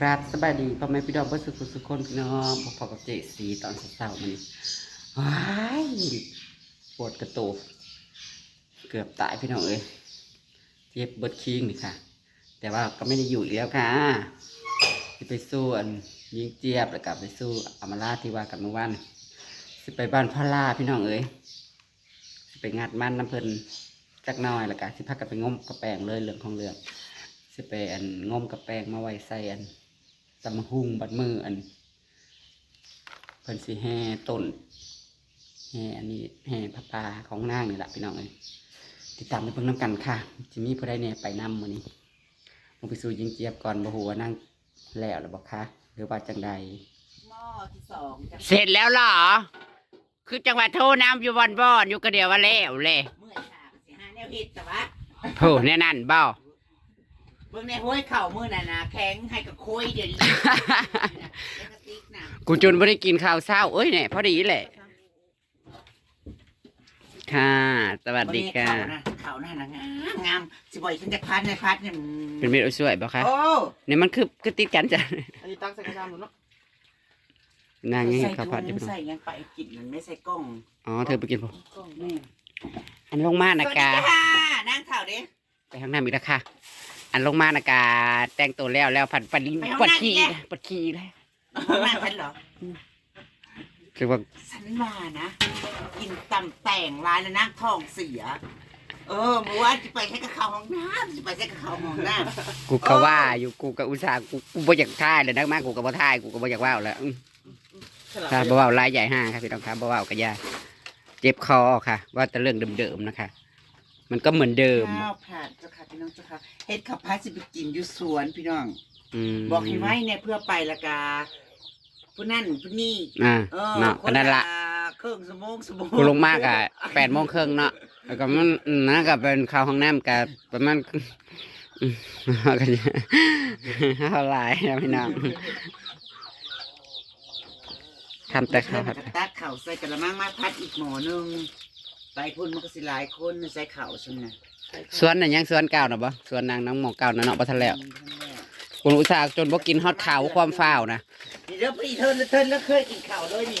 ครับสบายดีพ่อแม่พี่น้องเพื่อนสุขสุขคนพี่น้องพอกับเจสีตอนเช้าๆมันว้ายปวดกระตูเกือบตายพี่น้องเอ้ยเจ็บเบิดคิงนี่ค่ะ แต่ว่าก็ไม่ได้อยู่แล้วค่ะที่ไปสู้อันยิงเจี๊ยบแล้วกลับไปสู้อำมาลาที่ว่ากันเมื่อวานสิไปบ้านพระลาพี่น้องเอ้ยสิไปงัดมันน้ำเพลินจักน้อยแล้วก็สิพักกันไปงมกระแปงเลยเรื่องของเรื่องสิไปอันงมกับแปงมาไว้ใส่อัน ตำมะฮุ่งบัดมืออันเพิ่นสิแห่ต้นแห่อันนี้แห่พระปาของนางนี่แหละพี่น้องเอ้ยติดตามไปเพิ่งน้ำกันค่ะจิมีผู้ใดเนี่ยไปนำมื้อนี้ลงไปสู่ยิงเจี๊ยบก่อนบ่ฮู้ว่านั่งแล้วหรือบ่คะหรือว่าจังใดหม้อที่สองจะเสร็จแล้วเหรอ คือจังหวัดโทน้ำอยู่บอนบอนอยู่กระเดียวว่าแล้วเลยเมื่อยค่ะสิหาแนวเฮ็ดแต่ว่าโหแน่นั่นเบ้าเบิ่งในห้วยเข่ามือน่ะนะแข็งให้กับโคยเดี๋ยวนี้แล้วก็ติ๊กน่ะกูจนไม่ได้กินข้าวเช้า เอ้ยเนี่ยพอดีแหละ ค่ะ สวัสดีค่ะเข่านะเข่าน่ะนะงามงามสิบ่อยฉันจะพัดในพัดเนี่ยเป็นเม็ดสวยบ่คะโอ้เนี่ยมันคือคือติดกันจ้ะอันนี้ตั้งใส่กระดานหมดเนาะนางยังใส่เห็นข้าวผัดอยู่ถุงใส่ยังไปกินมันไม่ใส่กล้องอ๋อเธอไปกินผมกล้องนี่อันลงมาสนะวัสดีกาค่ะนั่งเข่าดิไปข้างหน้ามีราคา อันลงมานะกาแต่งตัวแล้วแล้วผัดปัดปวดขี้ปวดขี้แล้วนั่งฉันเหรอคือว่าฉันว่านะ กินตำแต่งร้านแล้วนั่งท้องเสีย เออบอกว่าจะไปใช้กับเขาวห้องน้ำจะไปใช้กับเขาวห้องน้ำกูก็ว่าอยู่กูก็อุตส่าห์กูกูบ่อยากท่ายเลยนักมากกูก็บ่ท่ายกูก็บ่อยากว่าวแล้วอืมฉลาดค่ะบ่ว่าวลายใหญ่ห้าครับพี่น้องครับบ่ว่าวก็ยาเจ็บคอค่ะ ว่าแต่เรื่องเดิมๆนะคะ มันก็เหมือนเดิม ข้าวผัดเจ้าค่ะพี่น้องเจ้าค่ะเฮ็ดขับพัดสิไปกินอยู่สวนพี่น้องมบอกให้ไว้เนี่ยเพื่อไปละกาผู้นั่นผู้นี่อ่าเออเนาะก็นั่นละเครื่องสมองสมองกูลงมากอะแปดโมงครึ่งเนาะแล้วก็มันอืมนะก็เป็นข้าวห้องน้ำกับประมาณอืมก็จะเท่าไหรนะพี่น้องทำแต่ข้าวผัดตักเข่าวใส่กระมังมาพัดอีกหมอหนึง ไปพุ่นมันก็สิหลายคนใส่เข่าวฉันน่ะสวนน่ะยังสวนเก่าน่ะบ่สวนนางน้องหมอเก่าน่ะเนาะบ่ทันแล้วกูอุตส่าห์จนบ่กินฮอดข้าวความฟ้าวนะนี่เด้อพี่เทินเทินแล้วเคยกินข้าวเลยนี่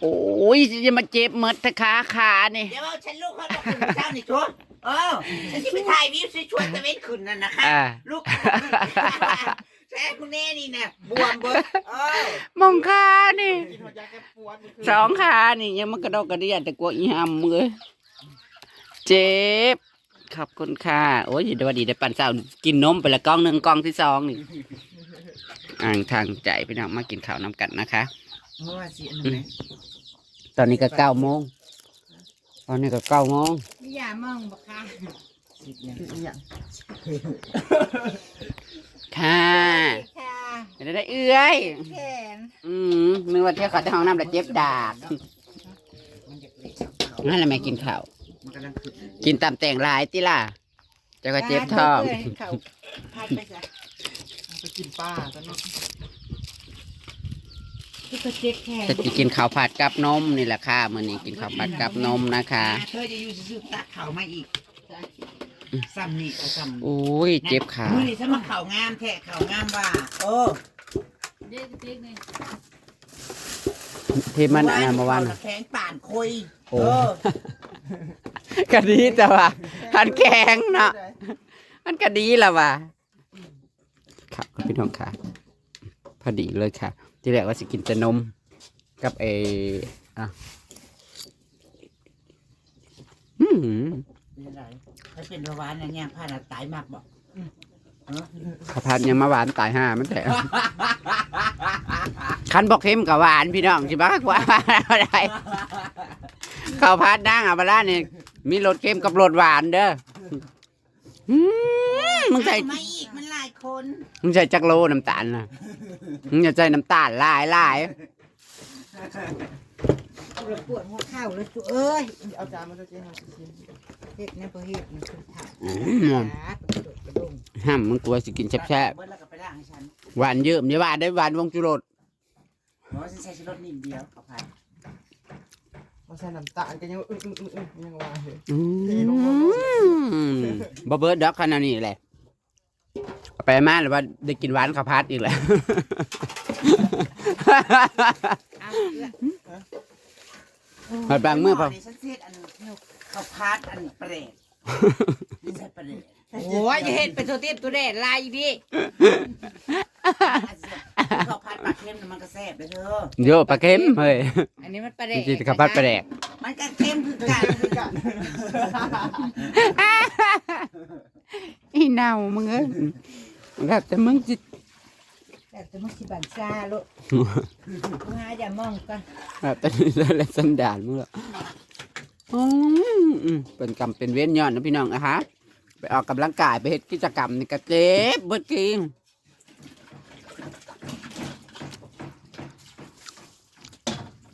โอ้ยจะมาเจ็บหมดแต่ขาขานี่เดี๋ยวเอาฉันลูกเขาบอกคุณเจ้านี่ชัวเออฉันที่ไปถ่ายวิวชวนตะเวนขึ้นนั่นนะคะอ่าลูก แซ่คุณแน่นี่นะบวมเบิดเออมองขานี่กินหัวยาแก้ปวดมันคือสองขานี่ยังมันกระดอกกระเดียดแต่กลัวอีหำมือเจ็บขอบคุณค่ะโอ้ยเดี๋ยววันดีได้ปั่นเช้ากินนมไปละกล่องหนึ่งกล่องที่สองนี่อ่างทางใจพี่น้องมากินข้าวน้ำกันนะคะ เพราะว่าสิอันนั้นไหมตอนนี้ก็เก้าโมงตอนนี้ก็เก้าโมงไม่อยามองบ่ค่ะสิเนี่ย คืออีหยังค่ะค่ะได้ได้เอื้อยแขนอืมนึกว่าเที่ยวเขาจะห้องน้ำแล้วเจ็บดากมันจะเละนั่นแหละแม่กินข้าวมันกำลังขึ้นกินตามแต่งหลายติล่ะเจะก็เจ็บท้องเขาพัดไปซะไปกินป้าตอนนี้ที่ก็เจ็บแขนจะกินข้าวผัดกับนมนี่แหละค่ะมื้อนี้กินข้าวผัดกับนมนะคะเธอจะอยู่ซื่อๆตักเข่ามาอีก ซ้ำนี่เอาซ้ำโอ้ยเจ็บขามือนี่ถ้ามาเข่างามแท้เข่างามว่าโอ้ที่มันอันนั้นเมื่อวานเขน่ะแข็งป่านคุยโอ้เออก็ดีแต่ว่ามันแข็งเนาะมันก็ดีและว่ะครับพี่น้องค่ะพอดีเลยค่ะ ที่แรกว่าสิกินแต่นมกับเออะอืมเป็นไร ถ้าเป็นระวานนะเนี่ยผ่านอะตายมากบอกข้าวผัดยังมาหวานตายห่ามันแต่คันบอกเค็มกับหวานพี่น้องสิบ้ากว่าอะไรข้าวผัดนั่งอะมาล้านนี่มีรสเค็มกับรสหวานเด้ออืมมึงใส่มาอีกมันหลายคนมึงใส่จักโลน้ำตาลนะมึงอย่าใส่น้ำตาลหลายหลายปวดหัวเข่าเลยจุเอ้ยเอาจานมาจะเจ๊ให้กิน เฮ็ดเนี่ยพอเฮ็ดมันคือถ่ายอืมขาตกกระดงห้ามมึงกลัวสิกินแซ่บเบิ้ลแล้วก็ไปล้างให้ฉันๆหวานเยอะไม่หวานได้หวานวงจุรสบอกว่าฉันใส่ชุดรถนิดเดียวเอาไปมาใส่น้ำตาลกันยังอึ้งอึ้งอึ้งอึ้งยังว่าเลยอืมบ่เบิดดอกขนาดนี้แหละเอาไปไปมาหรือว่าได้กินหวานข้าวพัดอีกแล้วเอาเพื่อนไปบางมื้อพอนี่ฉันเสียดอัน ข้าวพัดอันเปรตนี่ใช่เปรตโอ้ยจะเห็นเป็นตัวเตี้ยตัวแดดลายพี่ข้าวพัดปลาเค็มน่ะมันก็แซ่บเลยเธอโยปลาเค็มเฮ้ยอันนี้มันประแดจดริงๆข้าวพัดปลาแดกมันก็เค็มคือกันคือกันอีเน่ามึงเอ้ยแล้วแต่มึงจิแต่จะมันสิบันซาลูกกูหาอย่ามองกันแบบแต่นี่และสันดานมึงละอืม อืมเป็นกรรมเป็นเว้นย้อนนะพี่น้องอะฮะไปออกกำลังกายไปเฮ็ดกิจกรรมนี่ก็เจ็บเบิดกิง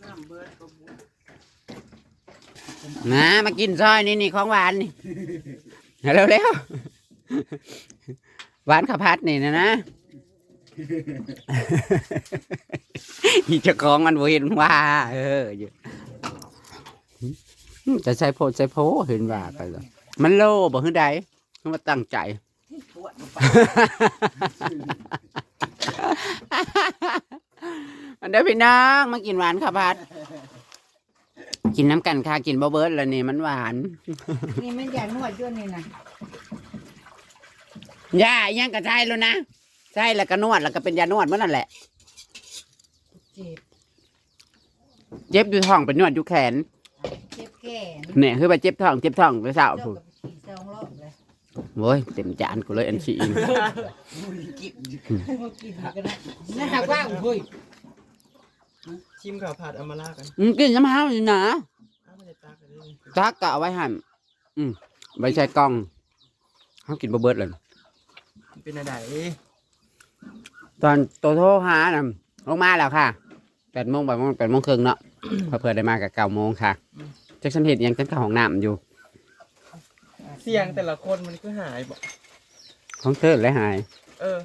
น้ำเก็บุญนะมากินซอยนี่นี่ของหวานนี่เร็วเร็วหวานข้าวพัดนี่นะนะอีเจ้าของมันบ่เห็นว่า เอออยู่ จะใส่โพดใส่โพเห็นว่าไปแล้วมันโลบ่คือใดมันมาตั้งใจปวดมาไปมันได้อพี่น้องมากินหวานข้าวพัด กินน้ำกันค่ะกินบ่เบิร์ดแล้วนี่มันหวาน นี่มันอย่านวดด้วยนี่นะย่าอีหยังกระใช่แล้วนะใช่แล้วก็นวดแล้วก็เป็นยานวดเมื่อนั่นแหละเจ็บเจ็บอยู่ท้องเป็นนวดอยู่แขนเจ็บ แขนเนี่ยคือไปเจ็บท้องเจ็บท้องไปสาวเจ้าผูกับสี่สองรอบเลยโว้ยเต็มจานกูเลยอันชีอิงกินมากินกันนะนั่นหากว่าอุ้ยชิมข้าวผัดเอามาลากันอืมกินน้ำห้าวอยู่นะอ้าวไม่ได้ตากกันเลยจักกะเอาไว้หั่นอืมไว้ใช้กล้องเขากินบ่เบิดเลย มันเป็นอะไรตอนโตโทรหาน่ะลงมาแล้วค่ะแปดโมงแปดโมงแปดโมงครึ่งเนาะ เพื่อเพื่อได้มากับเก้าโมงค่ะ จักฉันเห็นยังฉันเข้าห้องน้ำอยู่ เสียงแต่ละคนมันก็หายบอกของเธอเลยหายเออ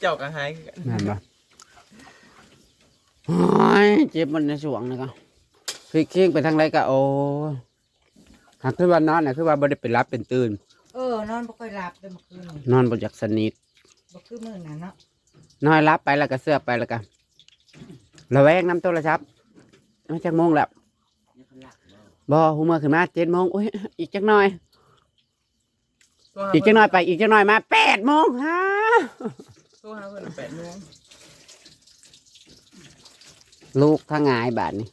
เจ้าก็หายคือกันนั่นปะโอ้ยเจ็บมันในสวงนะครับคือเคียงไปทางไรก็โอ้ยหากคือว่านอนน่ะคือว่าบ่ได้เป็นรับเป็นตื่น เออนอนบ่ค่อยหลับเลยเมื่อคืนนี่นอนบ่อยากสนิท บ่คือมื้อนั้นเนาะนอนรับไปแล้วก็เสื้อไปแล้วก็ระแวงน้ำโทรศัพท์มาจากโมงแล้ว บ่หูเมื่อขึ้นมาเจ็ดโมงโอ้ยอีกจักหน่อยตัวหาอีกจักหน่อยไปอีกจักหน่อยมาแปดโมงฮะตัวหาเพื่อนแปดโมงลูกถ้างายบาทนี่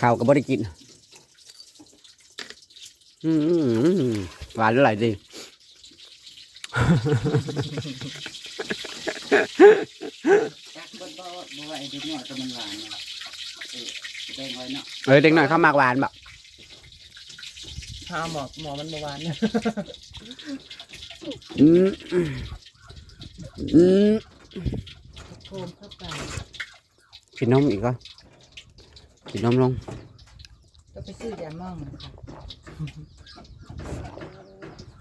ข้าวก็บ่ได้กินอืมหวานอร่อยดีจักบ่บ่บ่ว่าไอ้เด็กน้อยก็มันหวานเนาะเออ แดงไว้เนาะเออเด็กหน่อยเข้ามากหวานแบบพาหมอหมอมันเมื่อวานเนี่ยอืมอืมโคมเข้าไปกินนมอีกก็กินนมลงก็ไปซื้อยามองนะคะ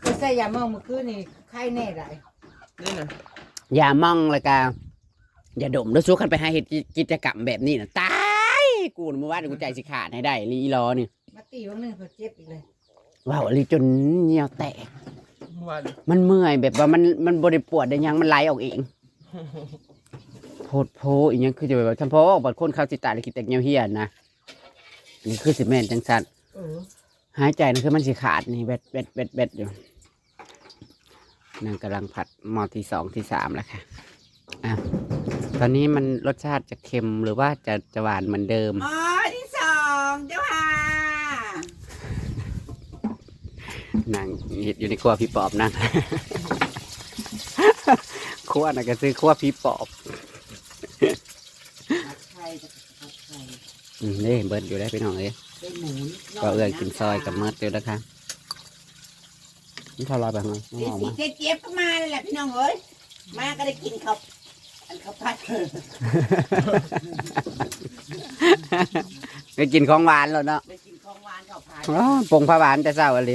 ไปใส่ยามองเมื่อคืนนี่ไข้แน่ได้นี่นะอย่ามองเลยกาอย่าดมแล้วสู้กันไปหาเหตุกิจกรรมแบบนี้นะตาย กูน่ะเมื่อวานกูใจสิขาดให้ได้ลีรอนี่มาตีวันหนึงเขาเจ็บอีกเลยว้าวลีจนเหนียวแตก เมื่อวานมันเมื่อยแบบว่ามันมันบริปวดได้ยังมันไหลออกเองโพดโพอีกยังคือจะแบบทำเพราะบางคนเขาสิตายแล้วคิดแต่เงียวเฮียนนะนี่คือสิแม่นจังสันเออหายใจนะคือมันสิขาดนี่เบ็ดเบ็ดเบ็ดเบ็ดอยู่นางกำลังผัดหมอที่สองที่สามแล้วค่ะอะ ตอนนี้มันรสชาติจะเค็มหรือว่าจะจะหวานเหมือนเดิม หมอที่สองเจ้าค่ะนางเห็ดอยู่ในครัวพี่ปอบนั่ง ครัวน่ะก็ซื้อครัวพี่ปอบผัดไข่จะผัดไข่อืมนี่เบิดอยู่ได้พี่น้องเอ้ยได้หมูนิดหน่ก็เอื้อยกินซอยกับเมิดอยู่นะคะนี่เขาลอยไปข้างนอกไม่เจ๊ออกสีมาเจ๊เจี๊ยบก็มาเลยแหละพี่น้องเอ้ยมาก็ได้กินข้าว อันข้าวผัดไปกินของหวานแล้วเนาะได้กินของหวานข้าวผัดอ๋อปงผ้าหวานแต่เศร้าอะไร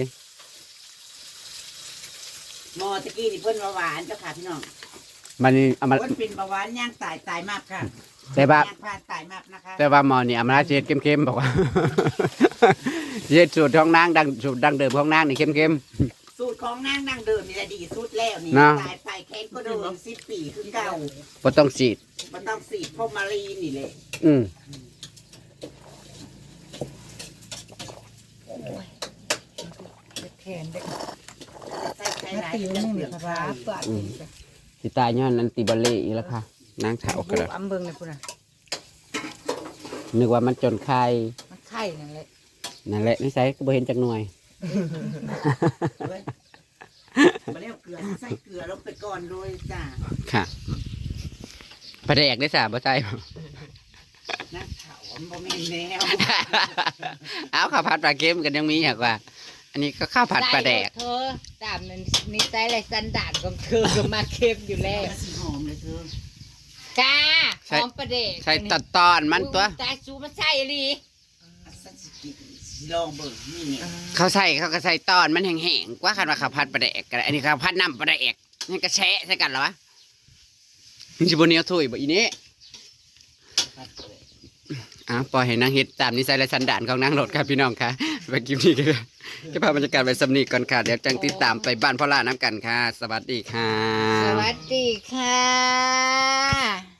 หมอตะกี้นี่เพิ่นว่าหวานเจ้าค่ะพี่น้องมันเอามาเพิ่นเป็นเบาหวานย่างตายตายมากค่ะแต่ว่าย่างพลาดตายมากนะคะแต่ว่าหมอนี่เอามาลาเช็ดเข้มๆบอกว่าเช็ดสูตรของนางดังสูตรดังเดิมของนางนี่เข้มสูตร ขของนางนางเดิมนี่แหละดีสุดแล้วนี่นะ ตายไปแค่ก็เดิมสิบปีคือเก่าบ่ต้องฉีด มันต้องสีดพรหมารีนี่แหละอืมแขนเด็กใส่ใส่มาร้ายติวจะนี่เปมีลือกปลาไฟร้าเปลือกอีกจ้ะสิตายย้อนอันติบาเล่อีกแล้วค่ะนางเฒ่าโอ้โหก็แล้วอำเบิงเลยพุ่นน่ะนึกว่ามันจนไข่มันไข่นั่นแหละนั่นแหละนิสัยก็บ่เห็นจักหน่วยเว้ย มาแล้วเกลือใส่เกลือลงไปก่อนด้วยจ้าค่ะปลาแดกได้สาบ่ใส่บ่นักข่าวมันบ่แม่นแนวเอาข้าวผัดปลาเค็มกันยังมีอย่างว่า อันนี้ก็ข้าวผัดปลาแดกไเธอตามนั้นนิสัยไรสันดานของเธอก็มาเค็มอยู่แล้วมันสีหอมเลยเธอกาใช่หอมประเดกใส่ตอนตอนมันตัว ตาสูมันใส่อีหลีอันสันสิกิสิ ลองเบิ่งนี่เนี่ยเขาใส่เขาก็ใส่ตอนมันแห้งๆกว่าคันว่าข้าวผัดปลาแดกกันอันนี้ข้าวผัดน้ำปลาแดกนี่ก็แชะใส่กันเหรอวะมันจะบนเนียวถุยบ่อีนี้ผัดเลยอะปล่อยให้นางเฮ็ดตามนิสัยและสันดานของนางโหลดค่ะพี่น้องค่ะไปคลิปนี้ก็จะพาบรรยากาศไปสำนีก่อนค่ะเดี๋ยวจังติดตามไปบ้านพ่อล่าน้ำกันค่ะ สวัสดีค่ะ สวัสดีค่ะ